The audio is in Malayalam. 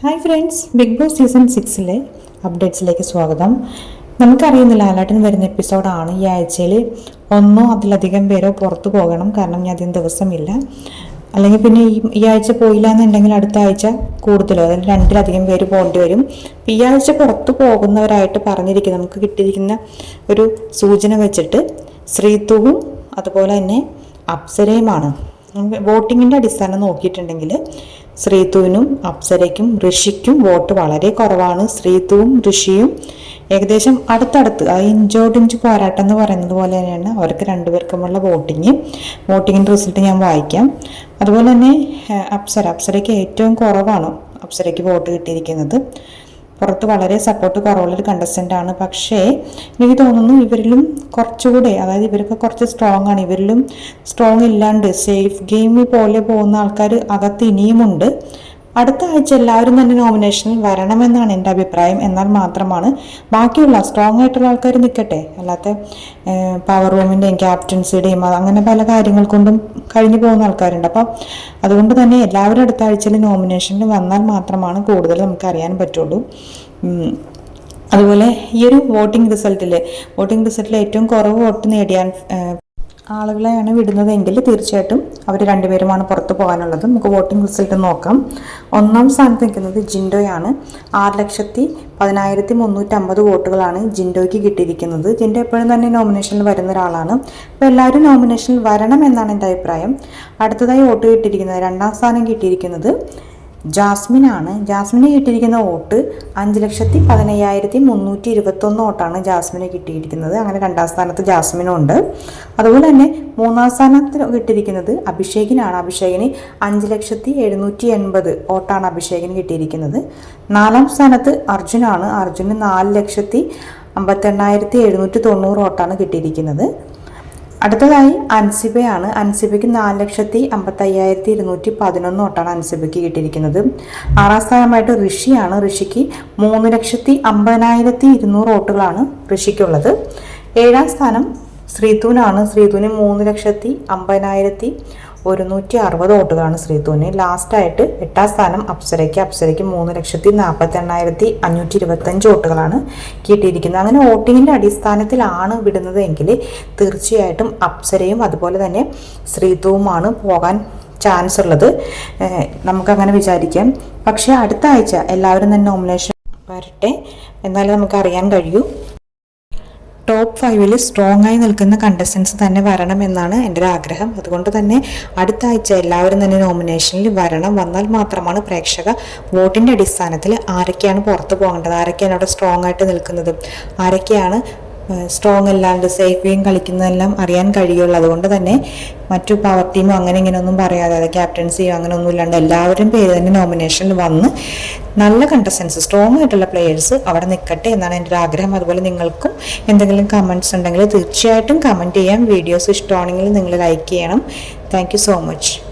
Hi friends big boss season സിക്സിലെ അപ്ഡേറ്റ്സിലേക്ക് സ്വാഗതം. നമുക്കറിയുന്ന ലാലാട്ടൻ വരുന്ന എപ്പിസോഡാണ് ഈ ആഴ്ചയിൽ ഒന്നോ അതിലധികം പേരോ പുറത്തു പോകണം. കാരണം ഞാൻ അധികം ദിവസമില്ല. അല്ലെങ്കിൽ പിന്നെ ഈ ഈ ആഴ്ച പോയില്ല എന്നുണ്ടെങ്കിൽ അടുത്ത ആഴ്ച കൂടുതലോ അതായത് രണ്ടിലധികം പേര് പോകേണ്ടി വരും. ഈ ആഴ്ച പുറത്തു പോകുന്നവരായിട്ട് പറഞ്ഞിരിക്കുന്നത് നമുക്ക് കിട്ടിയിരിക്കുന്ന ഒരു സൂചന വെച്ചിട്ട് ശ്രീതുവും അതുപോലെ തന്നെ അപ്സരയുമാണ്. വോട്ടിങ്ങിന്റെ അടിസ്ഥാനം നോക്കിയിട്ടുണ്ടെങ്കിൽ ശ്രീതുവിനും അപ്സരയ്ക്കും ഋഷിക്കും വോട്ട് വളരെ കുറവാണ്. ശ്രീതുവും ഋഷിയും ഏകദേശം അടുത്തടുത്ത് ആ ഇഞ്ചോടിഞ്ച് പോരാട്ടം എന്ന് പറയുന്നത് പോലെ തന്നെയാണ് അവർക്ക് രണ്ടുപേർക്കുമുള്ള വോട്ടിങ്. വോട്ടിങ്ങിന്റെ റിസൾട്ട് ഞാൻ വായിക്കാം. അതുപോലെ തന്നെ അപ്സര. അപ്സരയ്ക്ക് ഏറ്റവും കുറവാണ് അപ്സരയ്ക്ക് വോട്ട് കിട്ടിയിരിക്കുന്നത്. പുറത്ത് വളരെ സപ്പോർട്ട് കുറവുള്ളൊരു കണ്ടസ്റ്റന്റ് ആണ്. പക്ഷേ എനിക്ക് തോന്നുന്നു ഇവരിലും കുറച്ചുകൂടെ അതായത് ഇവരൊക്കെ കുറച്ച് സ്ട്രോങ് ആണ്. ഇവരിലും സ്ട്രോങ് ഇല്ലാണ്ട് സേഫ് ഗെയിമിൽ പോലെ പോകുന്ന ആൾക്കാർ അകത്ത് ഇനിയുമുണ്ട്. അടുത്ത ആഴ്ച എല്ലാവരും തന്നെ നോമിനേഷനിൽ വരണമെന്നാണ് എന്റെ അഭിപ്രായം. എന്നാൽ മാത്രമാണ് ബാക്കിയുള്ള സ്ട്രോങ് ആയിട്ടുള്ള ആൾക്കാർ നിൽക്കട്ടെ അല്ലാത്ത പവർ റൂമിന്റെയും ക്യാപ്റ്റൻസിയുടെയും അങ്ങനെ പല കാര്യങ്ങൾ കൊണ്ടും കഴിഞ്ഞു പോകുന്ന ആൾക്കാരുണ്ട്. അപ്പോൾ അതുകൊണ്ട് തന്നെ എല്ലാവരും അടുത്ത ആഴ്ചയിൽ നോമിനേഷനിൽ വന്നാൽ മാത്രമാണ് കൂടുതൽ നമുക്ക് അറിയാൻ പറ്റുള്ളൂ. അതുപോലെ ഈ ഒരു വോട്ടിംഗ് റിസൾട്ടിൽ വോട്ടിംഗ് റിസൾട്ടിൽ ഏറ്റവും കുറവ് വോട്ട് നേടിയാൻ ഏഹ്, ആളുകളെയാണ് വിടുന്നതെങ്കിൽ തീർച്ചയായിട്ടും അവർ രണ്ടുപേരുമാണ് പുറത്തു പോകാനുള്ളത്. നമുക്ക് വോട്ടിംഗ് റിസൾട്ട് നോക്കാം. ഒന്നാം സ്ഥാനത്ത് നിൽക്കുന്നത് ജിൻഡോയാണ്. ആറ് ലക്ഷത്തി പതിനായിരത്തി മുന്നൂറ്റമ്പത് വോട്ടുകളാണ് ജിൻഡോയ്ക്ക് കിട്ടിയിരിക്കുന്നത്. ജിൻഡോ എപ്പോഴും തന്നെ നോമിനേഷനിൽ വരുന്ന ഒരാളാണ്. അപ്പോൾ എല്ലാവരും നോമിനേഷനിൽ വരണം എന്നാണ് എന്റെ അഭിപ്രായം. അടുത്തതായി വോട്ട് കിട്ടിയിരിക്കുന്നത് രണ്ടാം സ്ഥാനം കിട്ടിയിരിക്കുന്നത് ജാസ്മിനാണ്. ജാസ്മിന് കിട്ടിയിരിക്കുന്ന വോട്ട് അഞ്ച് ലക്ഷത്തി പതിനയ്യായിരത്തി മുന്നൂറ്റി ഇരുപത്തൊന്ന് വോട്ടാണ് ജാസ്മിന് കിട്ടിയിരിക്കുന്നത്. അങ്ങനെ രണ്ടാം സ്ഥാനത്ത് ജാസ്മിനും ഉണ്ട്. അതുപോലെ തന്നെ മൂന്നാം സ്ഥാനത്ത് കിട്ടിയിരിക്കുന്നത് അഭിഷേകിനാണ്. അഭിഷേകിന് അഞ്ച് ലക്ഷത്തി എഴുന്നൂറ്റി എൺപത് വോട്ടാണ് അഭിഷേകിന് കിട്ടിയിരിക്കുന്നത്. നാലാം സ്ഥാനത്ത് അർജുനാണ്. അർജുന് നാല് ലക്ഷത്തി അമ്പത്തെണ്ണായിരത്തി എഴുന്നൂറ്റി തൊണ്ണൂറ് വോട്ടാണ് കിട്ടിയിരിക്കുന്നത്. അടുത്തതായി അൻസിബയാണ്. അൻസിബയ്ക്ക് നാല് ലക്ഷത്തി അമ്പത്തയ്യായിരത്തി ഇരുന്നൂറ്റി പതിനൊന്ന് വോട്ടാണ് അൻസിബയ്ക്ക് കിട്ടിയിരിക്കുന്നത്. ആറാം സ്ഥാനമായിട്ട് ഋഷിയാണ്. ഋഷിക്ക് മൂന്ന് ലക്ഷത്തി അമ്പതിനായിരത്തി ഇരുന്നൂറ് വോട്ടുകളാണ് ഋഷിക്കുള്ളത്. ഏഴാം സ്ഥാനം ശ്രീതൂനാണ് ശ്രീതൂന് മൂന്ന് ലക്ഷത്തി അമ്പതിനായിരത്തി ഒരുന്നൂറ്റി അറുപത് വോട്ടുകളാണ് ശ്രീധുവിന്. ലാസ്റ്റായിട്ട് എട്ടാം സ്ഥാനം അപ്സരയ്ക്ക്. അപ്സരയ്ക്ക് മൂന്ന് ലക്ഷത്തി നാൽപ്പത്തി എണ്ണായിരത്തി അഞ്ഞൂറ്റി ഇരുപത്തഞ്ച് വോട്ടുകളാണ് കിട്ടിയിരിക്കുന്നത്. അങ്ങനെ വോട്ടിങ്ങിന്റെ അടിസ്ഥാനത്തിലാണ് വിടുന്നത് എങ്കിൽ തീർച്ചയായിട്ടും അപ്സരയും അതുപോലെ തന്നെ ശ്രീധുവുമാണ് പോകാൻ ചാൻസ് ഉള്ളത്. നമുക്കങ്ങനെ വിചാരിക്കാം. പക്ഷേ അടുത്ത ആഴ്ച എല്ലാവരും തന്നെ നോമിനേഷൻ വരട്ടെ. എന്നാലേ നമുക്ക് അറിയാൻ കഴിയൂ. ടോപ്പ് ഫൈവിൽ സ്ട്രോങ് ആയി നിൽക്കുന്ന കണ്ടസ്റ്റൻസ് തന്നെ വരണം എന്നാണ് എന്റെ ഒരു ആഗ്രഹം. അതുകൊണ്ട് തന്നെ അടുത്ത ആഴ്ച എല്ലാവരും തന്നെ നോമിനേഷനിൽ വരണം. വന്നാൽ മാത്രമാണ് പ്രേക്ഷക വോട്ടിന്റെ അടിസ്ഥാനത്തിൽ ആരൊക്കെയാണ് പുറത്ത് പോകേണ്ടത്? ആരൊക്കെയാണ് അവിടെ സ്ട്രോങ് ആയിട്ട് നിൽക്കുന്നത്? ആരൊക്കെയാണ് സ്ട്രോങ് അല്ലാണ്ട് സേഫ് ഗെയിം കളിക്കുന്നതെല്ലാം അറിയാൻ കഴിയുള്ളൂ അതുകൊണ്ട് തന്നെ മറ്റു പവർ ടീമും അങ്ങനെ ഇങ്ങനെയൊന്നും പറയാതെ അതായത് ക്യാപ്റ്റൻസിയോ അങ്ങനെ ഒന്നും ഇല്ലാണ്ട് എല്ലാവരും പേര് തന്നെ നോമിനേഷനിൽ വന്ന് നല്ല കണ്ടസ്റ്റൻസ് സ്ട്രോങ് ആയിട്ടുള്ള പ്ലേയേഴ്സ് അവിടെ നിൽക്കട്ടെ എന്നാണ് എന്റെ ഒരു ആഗ്രഹം. അതുപോലെ നിങ്ങൾക്കും എന്തെങ്കിലും കമന്റ്സ് ഉണ്ടെങ്കിൽ തീർച്ചയായിട്ടും കമന്റ് ചെയ്യാം. വീഡിയോസ് ഇഷ്ടമാണെങ്കിൽ നിങ്ങൾ ലൈക്ക് ചെയ്യണം. Thank so much